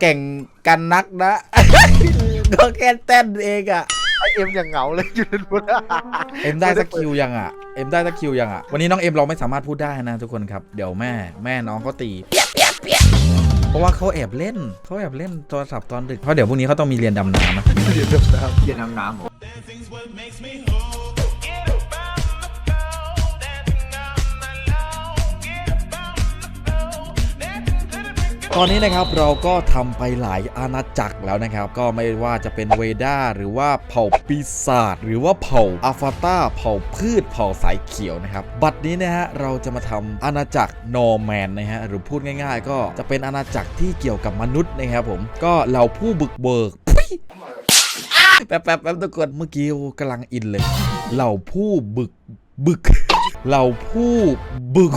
เก่งกันนักนะ ก็แค่เต้นเองอะไอเอ็มอย่างเหงาเลยอยู่ในบนเอ็มได้สักคิวยังอะ เอ็มได้สักคิวยังอะ วันนี้น้องเอ็มเราไม่สามารถพูดได้นะทุกคนครับ เดี๋ยวแม่แม่น้องเขาตีเปียกเปียกเปียกเพราะว่าเขาแอบเล่นเขาแอบเล่นโทรศัพท์ตอนดึก เพราะเดี๋ยวพรุ่งนี้เขาต้องมีเรียนดำน้ำนะเดี๋ยวเดี๋ยวนะครับเย็นน้ำน้ำผม ตอนนี้นะครับเราก็ทำไปหลายอาณาจักรแล้วนะครับ ก็ไม่ว่าจะเป็นเวด้าหรือว่าเผ่าปีศาจหรือว่าเผ่าอาฟาตาเผ่าพืชเผ่าสายเขียวนะครับ บัดนี้นะฮะเราจะมาทำอาณาจักรนอร์แมนนะฮะหรือพูดง่าย ๆ ก็จะเป็นอาณาจักรที่เกี่ยวกับมนุษย์นะครับผมก็เหล่าผู้บึกเบิกแป๊บแป๊บแป๊บทุกคนเมื่อกี้กำลังอินเลยเหล่าผู้บึกบึกเหล่าผู้บึก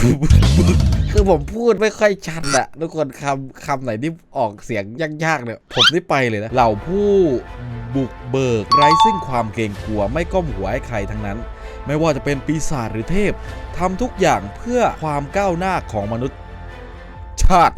บึก คือผมพูดไม่ค่อยชัดอะทุกคนคำคำไหนที่ออกเสียงยากๆเนี่ยผมนี่ไปเลยนะเหล่าผู้บุกเบิกไร้ซึ่งความเกรงกลัวไม่ก้มหัวให้ใครทั้งนั้น ไม่ว่าจะเป็นปีศาจหรือเทพทำทุกอย่างเพื่อความก้าวหน้าของมนุษย์ชาติ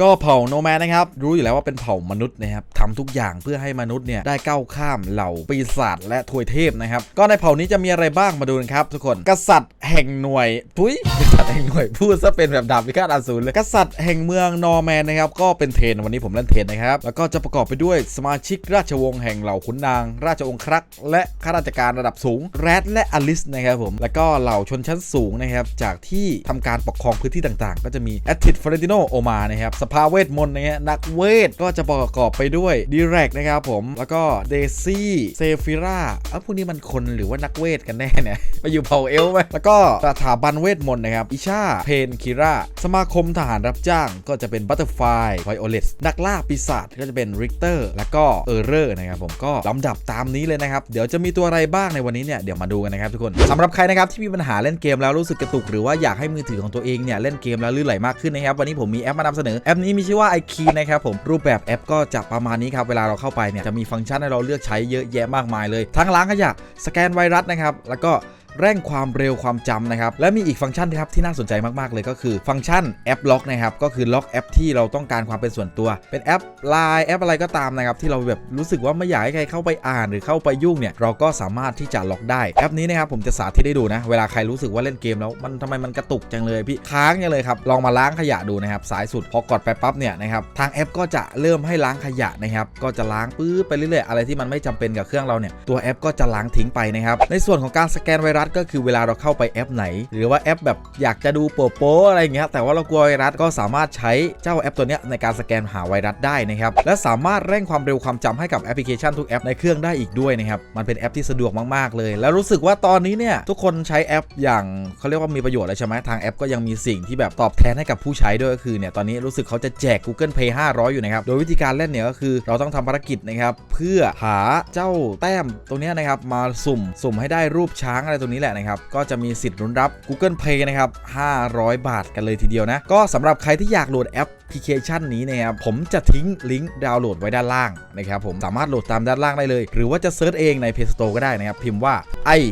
ก็เผ่าโนแมนนะครับ รู้อยู่แล้วว่าเป็นเผ่ามนุษย์นะครับทำทุกอย่างเพื่อให้มนุษย์เนี่ยได้ก้าวข้ามเหล่าปีศาจและทวยเทพนะครับ ก็ในเผ่านี้จะมีอะไรบ้างมาดูกันครับ ทุกคน กษัตริย์แห่งหน่วยทุยกษัตริย์ งหน่วยพูดซะเป็นแบบดาบพิฆาตอสูรเลยกษัตริย์แห่งเมืองนอร์แมนนะครับก็เป็นเทนวันนี้ผมเล่นเทนนะครับแล้วก็จะประกอบไปด้วยสมาชิกราชวงศ์แห่งเหล่าขุนนาง ราชองครักษ์และข้าราชการระดับสูงแรดและอลิสนะครับผมแล้วก็เหล่าชนชั้นสูงนะครับจากที่ทำการปกครองพื้นที่ต่างๆ ก็จะมีแอตติดฟลอเรนติโนโอมานะครับสภาเวทมนต์นะฮะนักเวทก็จะประกอบไปด้วยดีเรกนะครับผมแล้วก็เดซี่เซฟิราอะพวกนี้มันคนหรือว่านักเวทกันแน่เนี่ยไปอยู่เผ่าเอลไหมแล้วก็สถาบันเวทมนต์นะครับอิชาเพนคิราสมาคมทหารรับจ้างก็จะเป็นบัตเตอร์ไฟไวโอเลตนักล่าปีศาจก็จะเป็นริกเตอร์แล้วก็เออร์เรอร์นะครับผมก็ลำดับตามนี้เลยนะครับ เดี๋ยวจะมีตัวอะไรบ้างในวันนี้เนี่ยเดี๋ยวมาดูกันนะครับทุกคนสำหรับใครนะครับที่มีปัญหาเล่นเกมแล้วรู้สึกกระตุก หรือว่าอยากให้มือถือของตัวเองเนี่ยเล่นเกมแล้วลื่นไหลมากขึ้นนะครับวันนี้ผมมีแอปมานำเสนอแอปนี้มีชื่อว่า i k e y นะครับผมรูปแบบแอปก็จะประมาณนี้ครับเวลาเราเข้าไปเนี่ยจะมีฟังก์ชันให้เราเลือกใช้เยอะแยะมากมายเลย ทั้งล้างขยะสแกนไวรัสนะครับแล้วก็ เร่งความเร็วความจำนะครับ และมีอีกฟังก์ชันนะครับที่น่าสนใจมากๆเลยก็คือฟังก์ชันแอปล็อกนะครับก็คือล็อกแอปที่เราต้องการความเป็นส่วนตัว เป็นแอป Line แอปอะไรก็ตามนะครับที่เราแบบรู้สึกว่าไม่อยากให้ใครเข้าไปอ่านหรือเข้าไปยุ่งเนี่ยเราก็สามารถที่จะล็อกได้แอปนี้นะครับผมจะสาธิตให้ดูนะเวลาใครรู้สึกว่าเล่นเกมแล้วมันทำไมมันกระตุกจังเลยพี่ค้างจังเลยครับลองมาล้างขยะดูนะครับสายสุดพอกดไปปั๊บเนี่ยนะครับทางแอปก็จะเริ่มให้ล้างขยะนะครับก็จะล้างปื้อไปเรื่อยๆอะไรที่มันไม่จำเป็นกับเครื่องเราเนี่ยตัวแอปก็จะล้างทิ้งไปนะครับในส่วนของการสแกนไวรัสก็คือเวลาเราเข้าไปแอปไหน หรือว่าแอปแบบอยากจะดูโป๊ะๆอะไรเงี้ยแต่ว่าเรากลัวไวรัสก็สามารถใช้เจ้าแอปตัวเนี้ยในการสแกนหาไวรัสได้นะครับและสามารถเร่งความเร็วความจำให้กับแอปพลิเคชันทุกแอปในเครื่องได้อีกด้วยนะครับมันเป็นแอปที่สะดวกมากๆเลย แล้วรู้สึกว่าตอนนี้เนี่ยทุกคนใช้แอปอย่างเขาเรียกว่ามีประโยชน์เลยใช่ไหมทางแอปก็ยังมีสิ่งที่แบบตอบแทนให้กับผู้ใช้ด้วยก็คือเนี่ยตอนนี้รู้สึกเขาจะแจก Google Play 500 อยู่นะครับโดยวิธีการเล่นเนี่ยก็คือเราต้องทำภารกิจนะครับเพื่อหาเจ้าแต้มตรงเนี้ยนะครับมาสุ่มสุ่มให้ได้รูปช้างอะไรตรงนี้แหละนะครับ ก็จะมีสิทธิ์รุนรับ Google Play นะครับ 500 บาทกันเลยทีเดียวนะ ก็สำหรับใครที่อยากโหลดแอปพลิเคชันนี้นะครับผมจะทิ้งลิงก์ดาวน์โหลดไว้ด้านล่างนะครับผมสามารถโหลดตามด้านล่างได้เลย หรือว่าจะเซิร์ชเองใน Play Store ก็ได้นะครับพิมพ์ว่า i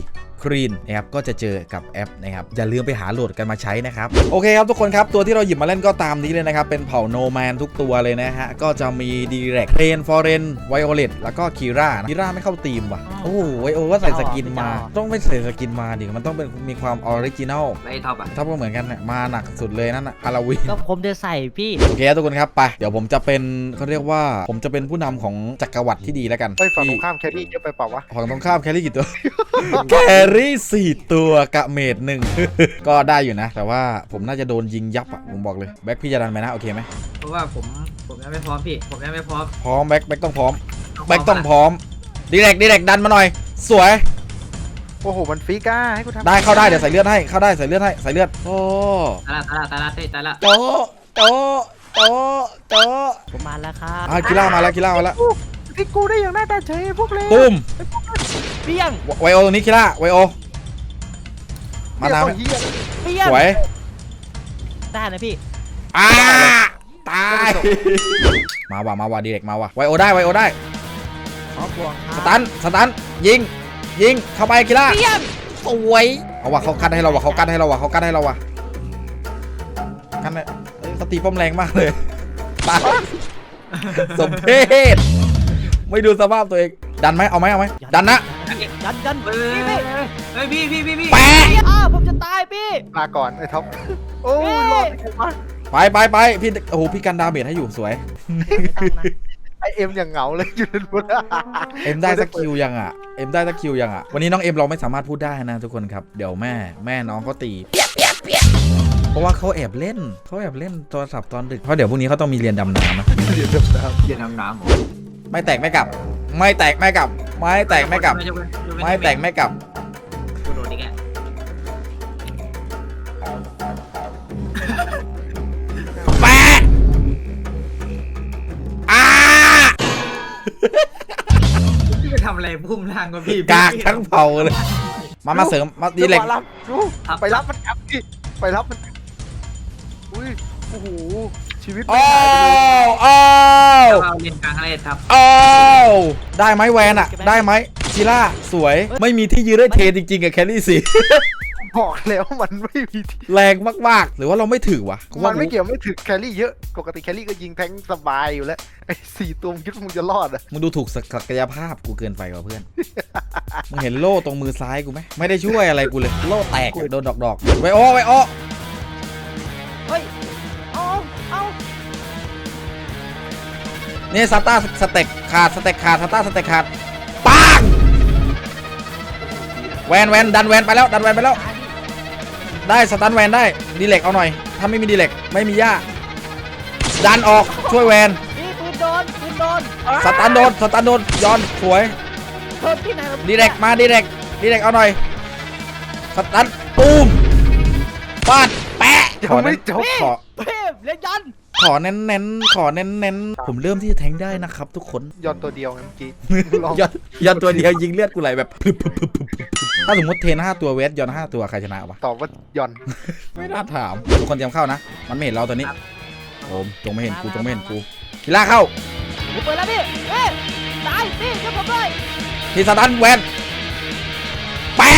ครีนนะครับก็จะเจอกับแอปนะครับอย่าลืมไปหาโหลดกันมาใช้นะครับโอเคครับทุกคนครับตัวที่เราหยิบมาเล่นก็ตามนี้เลยนะครับเป็นเผ่าโนแมนทุกตัวเลยนะฮะก็จะมีดีเรกเทนฟอร์เรนไวโอเลตแล้วก็คีราคีราไม่เข้าทีมว่ะโอ้โหไวโอก็ใส่สกินมา ต้องไม่ใส่สกินมาดิมันต้องเป็นมีความออริจินัลไล่ท็อปอะท็อปก็เหมือนกันน่ะมาหนักสุดเลยนั่นน่ะฮาโลวีนก็ผมจะใส่พี่โอเคครับทุกคนครับไปเดี๋ยวผมจะเป็นเขาเรียกว่าผมจะเป็นผู้นำของจักรวรรดิที่ดีแล้วกันไปฝั่งตรที่งข้ามแครี่เยอะไปเปล่าวะฝั่งตรงข้ามแครี่กี่ตัวแครี่สี่ตัวกะเมดหนึ่ง ก็ได้อยู่นะ แต่ว่าผมน่าจะโดนยิงยับอะ ผมบอกเลย แบ็คพี่จะดันไหมนะ โอเคไหม เพราะว่าผมผมยังไม่พร้อมพี่ ผมยังไม่พร้อมพร้อมแบ็คแบ็คต้องพร้อม แบ็คต้องพร้อม ดีเรกดีเรกดันมาหน่อย สวย โอ้โห มันฟีก้าให้กูทำได้เข้าได้เดี๋ยวใส่เลือดให้ เข้าได้ใส่เลือดให้ใส่เลือด โอ้ตายละตายละตายละเต้ตายละโตโตโตโตผมมาแล้วครับอะกีฬามาแล้วกีฬามาแล้วที่กูได้อย่างหน้าตาเฉยพวกเลยตุ้ม เปี้ยงไวโอตรงนี้กีฬาไวโอ มานาเหี้ยเปี้ยงสวยได้นะพี่อ่าตาย มาว่ะมาว่ะดีเรกมาว่ะไวโอได้ไวโอได้ขอบวงคสรับตันสตันยิง ยิงเข้าไปกีฬาเปี้ยงสวยเอาว่ะเขากั้นให้เราว่ะเขากั้นให้เราว่ะเขากั้นให้เราว่ะกั้นให้เอ้ยเขาตีป้อมแรงมากเลยตายสมเพศไม่ดูสภาพตัวเอง ดันไหมเอาไหมเอาไหมดันนะ ยันยันเฮ้ยพี่พี่เฮ้ยพี่พี่พี่พี่แปะพี่อ้าวผมจะตายพี่ ลาก่อนไอ้ท็อปโอ้ยรอดไปมาไปไปไปพี่โอ้โหพี่กันดาเมจให้อยู่สวยไม่ต้องนะไอเอ็มอย่างเหงาเลยอยู่ในบนเอ็มได้สักคิวยังอะ เอ็มได้สักคิวยังอะ วันนี้น้องเอ็มเราไม่สามารถพูดได้นะทุกคนครับ เดี๋ยวแม่ แม่น้องเขาตีเพราะว่าเขาแอบเล่นเขาแอบเล่นโทรศัพท์ตอนดึก เพราะเดี๋ยวพรุ่งนี้เขาต้องมีเรียนดำน้ำนะเดี๋ยวเดี๋ยวเดี๋ยวเย็นน้ำน้ำหมอไม่แตกไม่กลับ ไม่แตกไม่กลับ ไม่แตกไม่กลับ ไม่แตกไม่กลับกูโดนอีกแกแปะอ่าพี่ไปทำอะไรพุ่มล่างก็พี่กากทั้งเผาเลย มามาเสริมมาดีเล็กจังหวะรับดูไปรับมันกลับดิไปรับมันกลับอุ้ยโอ้โห ชีวิตไม่อ้าหายไปเลยวอ้าวเราเรียนกลางอะไรครับอ้าวได้ไหมแวนอะได้ไหมชิล่าสวย ไม่มีที่ยืนได้เทจริงๆกับแคลรี่สิบอกแล้วมันไม่มีที่แรงมากๆ หรือว่าเราไม่ถือวะกูมัว่านไม่เกี่ยวไม่ถึงแครี่เยอะปกติแครี่ก็ยิงแทงสบายอยู่แล้วไอ้สี่ตัวมึงคิดว่ามึงจะรอดอะมึงดูถูกศักยภาพกูเกินไปว่ะเพื่อน มึงเห็นโล่ตรงมือซ้ายกูไหมไม่ได้ช่วยอะไรกูเลย โล่แตกอะโดนดอกๆไวโอไวโอเฮ้ย นี่ซาต้าสเต็กขาดสเต็กขาดซาต้าสเต็กขาดปังแวนแวนดันแวนไปแล้วดันแวนไปแล้ว ได้สตันแวนได้ดีเล็กเอาหน่อย ถ้าไม่มีดีเล็กไม่มีย่าดันออกช่วยแวนพี่ปืนโดนปืนโดนสตันโดนสตันโดนย้อนสวยเพิ่มที่ไหนล่ะดีเล็กมาดีเล็กดีเล็กเอาหน่อยสตันตูมปาดแปะยังไม่จบขอพี่เลี้ยงยัน ขอเน้นเน้นๆขอเน้นเน้นๆผมเริ่มที่จะแทงได้นะครับ ทุกคนยอนตัวเดียวไงเมื่อกี้ลองย้อนย้อนตัวเดียวยิงเลือดกูไหลแบบพึบพึบพึบพึบพึบถ้าสมมติเทรนห้าตัวเวทย้อนห้าตัวใครชนะวะตอบว่ายอนไม่น่าถามทุกคนเตรียมเข้านะ มันไม่เห็นเราตัวนี้โอมจงไม่เห็นกูจงไม่เห็นกูกีฬาเข้าผมเปิดแล้วพี่เอ้ยตายพี่ช่วยผมด้วยทีสตันแวนแปะ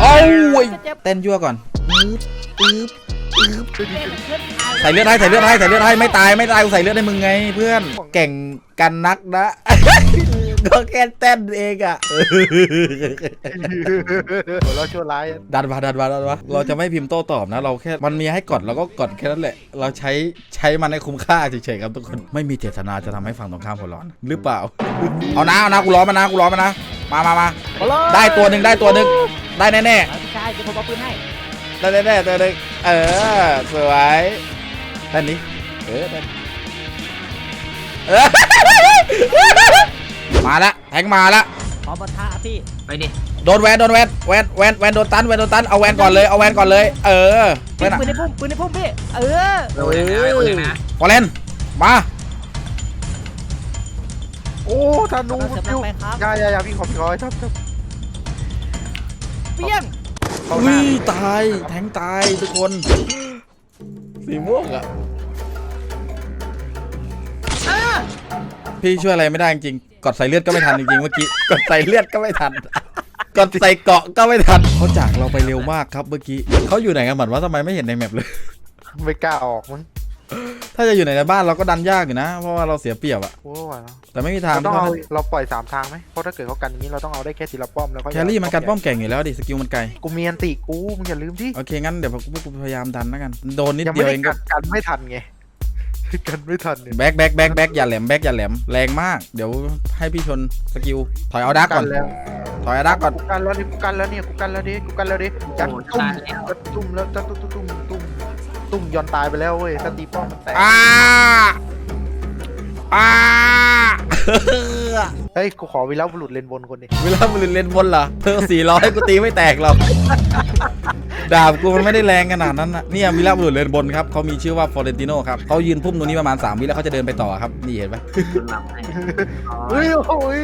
โอ้ยเจ็บเต้นยั่วก่อนปึ๊บปึ๊บ ปึ๊บเจ็บเลือดตายใส่เลือดให้ใส่เลือดให้ใส่เลือดให้ไม่ตายไม่ตายกูใส่เลือดให้มึงไง เพื่อนเก่งกันนักนะก็แค่เต้นเองอะหัวเราะชั่วร้ายดันมาดันมาดันมาเราจะไม่พิมพ์โต้ตอบนะ เราแค่มันมีให้กดเราก็กดแค่นั้นแหละ เราใช้ใช้มันให้คุ้มค่าเฉยๆครับทุกคนไม่มีเจตนาจะทำให้ฝั่งตรงข้ามหัวร้อน หรือเปล่า เอานะเอานะกูร้อนมานะกูร้อนมานะมามามาได้ตัวหนึ่งได้ตัวหนึ่งได้แน่เอาพี่ชายเดี๋ยวผมเอาปืนให้ๆได้แน่ๆตัวหนึ่ง เออสวยด้านนี้ เออได้เออมาละแทงมาละขอปะทะพี่ ไปดิโดนแวนโดนแวนแวนแวนแวนโดนตันแวนโดนตันเอาแวนก่อนเลยเอาแวนก่อนเลย เออปืแวนนอะปืนในพุ่มปืนในพุ่มพี่ เออโดนเลยนะโดนเลยนะฟอร์เรนมาโอ้ธนูกำลังเสริมฟิวไปครับยายายาพี่ขอพี่ขอชอบชอบเปี้ยง เข้าหน้าอุ้ยตาย แทงตายทุกคน สีม่วงอะพี่ช่วยอะไรไม่ได้จริงๆกดใส่เลือดก็ไม่ทันจริงๆเมื่อกี้ กดใส่เลือดก็ไม่ทัน กดใส่เกาะก็ไม่ทันเขาจากเราไปเร็วมากครับเมื่อกี้เขาอยู่ไหนกันเหมือนว่าทำไมไม่เห็นในแมปเลย ไม่กล้าออกมั้ง ถ้าจะอยู่ในบ้านเราก็ดันยากอยู่นะ เพราะว่าเราเสียเปรียบอะโอ้ยแล้วแต่ไม่มีทางเราต้องเอาเพราะเราปล่อยสามทางไหมเพราะถ้าเกิดเขากันอย่างนี้เราต้องเอาได้แค่ทีละป้อมแล้วก็แครี่มันกันป้อมแก่งอยู่แล้วดิสกิลมันไกลกูมีอันติกูมึงอย่าลืมที่โอเคงั้นเดี๋ยวผมกูพยายามดันแล้วกันโดนนิดยังเดีไม่ยวได้เองกัก็นกันไม่ทันไง กันไม่ทันเนี่ยแบ็คแบ็คแบ็คแบ็คอย่าแหลมแบ็คอย่าแหลมแรงมาก เดี๋ยวให้พี่ชนสกิลถอยเอาดักก่อนแล้วถอยเอาดักก่อนกูกันแล้วนี่กูกันแล้วเนี่ยกูกันแล้วดิกูกันแล้วดิยัดโอ้ตุ้มตายแล้วยัดตุ้มแล้วยัดตุ้มตุ้มตุ้มตุ้ม ตุ้มยอนตายไปแล้วเว้ยถ้าตีป้อมมันแตกอ้าอ้าเฮ้ยกูขอวีแล้วบุรุษเลนบนคนดิเวลามันเล่นบนเหรอเธอสี่ร้อยกูตีไม่แตกหรอกดาบกูมันไม่ได้แรงขนาดนั้นนะเนี่ยวิลาบุรุษเลนบนครับเขามีชื่อว่าฟอเรนติโนครับเขายืนพุ่มตรงนี้ประมาณ3วิแล้วเขาจะเดินไปต่อครับนี่เห็นไหมโดนหลับให้เฮ้ยโอ้ย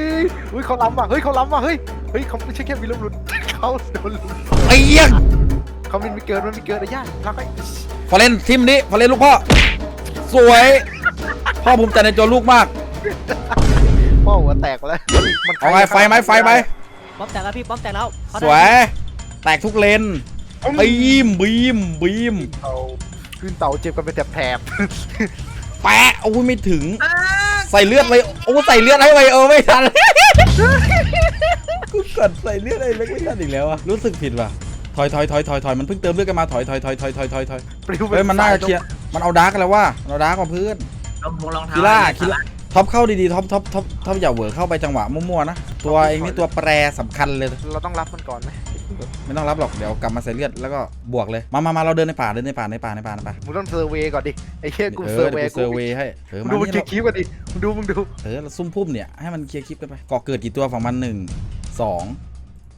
เฮ้ยเขาล้ำว่ะเฮ้ยเขาล้ำว่ะเฮ้ยเฮ้ยเขาไม่ใช่แค่วีแล้วบุรุษเขาโดนลุมไอ้เหี้ย เขามันมีเกินมันมีเกินไอ้ย่าพักไอ้ ฟอเรนทิมนี้ฟอเรนลูกพ่อ สวย พ่อภูมิใจในตัวลูกมาก พ่อหัวแตกแล้วมันเอาไงไฟไหมไฟไหมป้อมแตกแล้วพี่ป้อมแตกแล้วเขาสได้วย แตกทุกเลนบีมบีมบีมเอาขึ้นเต่าเจ็บกันเป็นแถบแปะโอ้ยไม่ถึงอ้าใส่เลือดไปโอ้ใส่เลือดให้ไปเออไม่ทัน กูกดใส่เลือดไอ้เล็กไม่ทันอีกแล้วอะรู้สึกผิดว่ะ ถอยถอยถอยถอยถอยมันเพิ่งเติมเลือดกันมาถอยถอยถอยถอยถอยถอยถอยๆปลิวไปเฮ้ยมันน่าจะเคลียร์มันเอาดาร์กแล้วว่ามันเอาดาร์กมาเพื่อนรองเท้ารองเท้าคิล่าอะไรคิล่าท็อปเข้าดีๆท็อปท็อปท็อปท็อปอย่าเหวอเข้าไปจังหวะมั่วๆนะตัวเองนี่ตัวแปรสำคัญเลย เราต้องรับมันก่อนไหมไม่ต้องรับหรอกเดี๋ยวกลับมาใส่เลือดแล้วก็บวกเลยมามามาเราเดินในป่าเดินในป่าในป่าในป่าในป่ามึงต้องเซอร์เวย์ก่อนดิไอ้เหี้ยกูเอเซออร์เวเดี๋ยวย์กูเซอร์เวย์ให้เออมึงมาดูมันนี่เคลียเราร์คลิปกันดิมึงดูมึงดู เออเราซุ่มพุ่มเนี่ยให้มันเคลียร์คลิปกันไปก่อเกิดกี่ตัวของมันหนึ่งสอง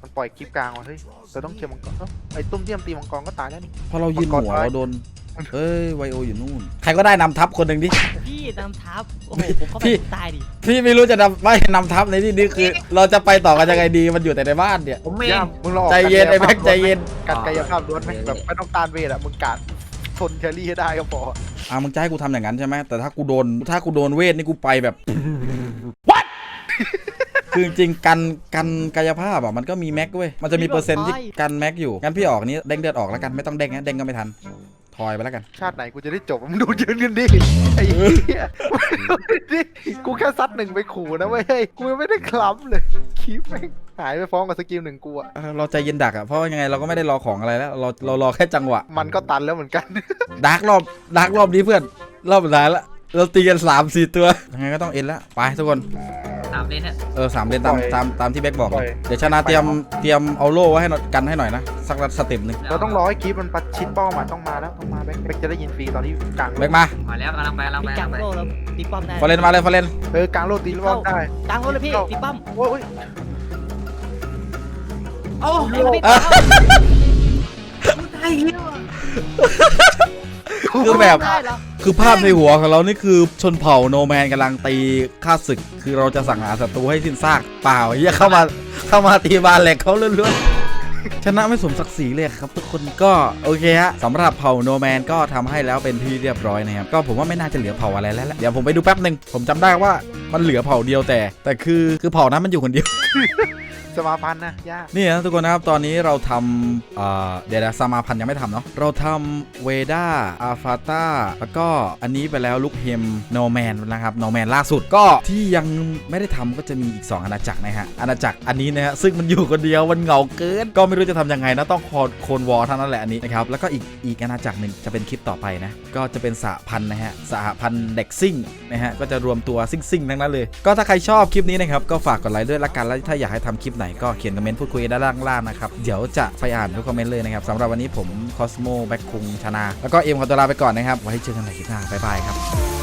มันปล่อยคลิปกลางว่ะเฮ้ยเราต้องเคลียร์มังกรเอ้าไอ้ตุ้มเตี้ยมตีมังกรก็ตายแล้วนี่ พอเรายืนหัวมังกรไว้เราโดน เอ้ยไวโออยู่นู่น ใครก็ได้นำทัพคนหนึ่งดิ พี่นำทัพโอ้โหผมเข้าไปพี่ ผมตายดิพี่ไม่รู้จะนำไม่นำทัพในที่นี้คือ เราจะไปต่อกันยังไงดีมันอยู่แต่ในบ้านเนี่ย ผมเองย่ามึงรอใจเย็นไอ้แม็กใจเย็นการกายภาพล้วนไหมแบบไม่ต้องการเวทอะมึงการทนแครี่ให้ได้ก็พอ อะมึงจะให้กูทำอย่างนั้นใช่ไหมแต่ถ้ากูโดนถ้ากูโดนเวทนี่กูไปแบบ คือจริงๆกันกันกายภาพอะมันก็มีแม็กเว้ยมันจะมีเปอร์เซ็นต์ที่กันแม็กอยู่งั้นพี่ออกนี้เด้งเดือดออกแล้วกันไม่ต้องเด้งนะเด้งก็ไม่ทันทอยไปแล้วกัน ชาติไหนกูจะได้จบมึงดูยืนกันดิไอ้เหี้ยดิกูแค่ซัดหนึ่งไปขู่นะเว้ยกูยังไม่ได้คล้ำเลยคลิปแม่งหายไปฟ้องกับสกิลหนึ่งกูอะเออเราใจเย็นดักอะเพราะว่ายังไงเราก็ไม่ได้รอของอะไรแล้วเราเรารอแค่จังหวะ มันก็ตันแล้วเหมือนกันดาร์กรอบดาร์กรอบนี้เพื่อนรอบสุดท้ายละเราตีกันสามสี่ตัวยังไงก็ต้องเอ็นละไปทุกคน ตามนี้เนี่ยเออสามเลนตามปล่อยตามตามที่แบ็กบอก ปล่อย เดี๋ยวชนะเตรียมเตรียมเอาโล่ไว้ให้หน่อยกันให้หน่อยนะ สักสเต็ปหนึ่งเราต้องรอให้คลิปมันประชิดเป้าหมายต้องมาแล้วต้องมาแบ็คแบ็คจะได้ยินฟรีตอนที่กลางแบ็กมามาแล้วกำลังไปกำลังมีไปกลางกำลังไปโลแล้วตีป้อมได้ฟอเรนมาเลยฟอเรนเออกลางโลดตีรอบได้กลางโลเลยพี่ตีป้อมโอ้ยโอ้เฮ้ยพี่อะตายเหี้ย คือแบบ ได้เหรอคือภาพในหัวของเรานี่คือชนเผ่าโนแมนกำลังตีฆ่าศึก คือเราจะสั่งหาศัตรูให้สิ้นซากเปล่าเฮียเข้ามาเข้ามาตีบานแหลกเขาเรื่อยๆชนะไม่สมศักดิ์ศรีเลยครับ ทุกคนก็โอเคฮะสำหรับเผ่าโนแมนก็ทำให้แล้วเป็นที่เรียบร้อยนะครับ ก็ผมว่าไม่น่าจะเหลือเผ่าอะไรแล้วแหละเดี๋ยวผมไปดูแป๊บหนึ่งผมจำได้ว่ามันเหลือเผ่าเดียวแต่ แต่คือคือเผ่านั้นมันอยู่คนเดียว สมาพันธ์นะยากนี่นะทุกคนนะครับ ตอนนี้เราทำเอ่อเดี๋ยวนะสมาพันธ์ยังไม่ทำเนาะเราทำเวด้าอาฟาตาแล้วก็อันนี้ไปแล้วลุกเฮมโนแมนนะครับโนแมนล่าสุดก็ที่ยังไม่ได้ทำก็จะมีอีก 2 อาณาจักรนะฮะอาณาจักรอันนี้นะฮะซึ่งมันอยู่คนเดียวมันเหงาเกิน ก็ไม่รู้จะทำยังไงนะต้องโคนโคนวอลเท่านั้นแหละอันนี้นะครับแล้วก็อีกอีกอาณาจักรหนึ่งจะเป็นคลิปต่อไปนะก็จะเป็นสหพันธ์นะฮะสหพันธ์เด็กซิ่งนะฮะก็จะรวมตัวซิงซิ่งๆทั้งนั้นเลย ก็ถ้าใครชอบคลิปนี้นะครับก็ฝากกดไลค์ด้วยละกันแล้วถ้าอยากให้ทำคลิปไหนก็เขียนคอมเมนต์พูดคุยด้านล่างๆนะครับ เดี๋ยวจะไปอ่านทุกคอมเมนต์เลยนะครับสำหรับวันนี้ผมคอสโมแบ็คคุงชนะ แล้วก็เอ็มขอตัวลาไปก่อนนะครับ ไว้เจอกันใหม่คลิปหน้าบ๊ายบายครับ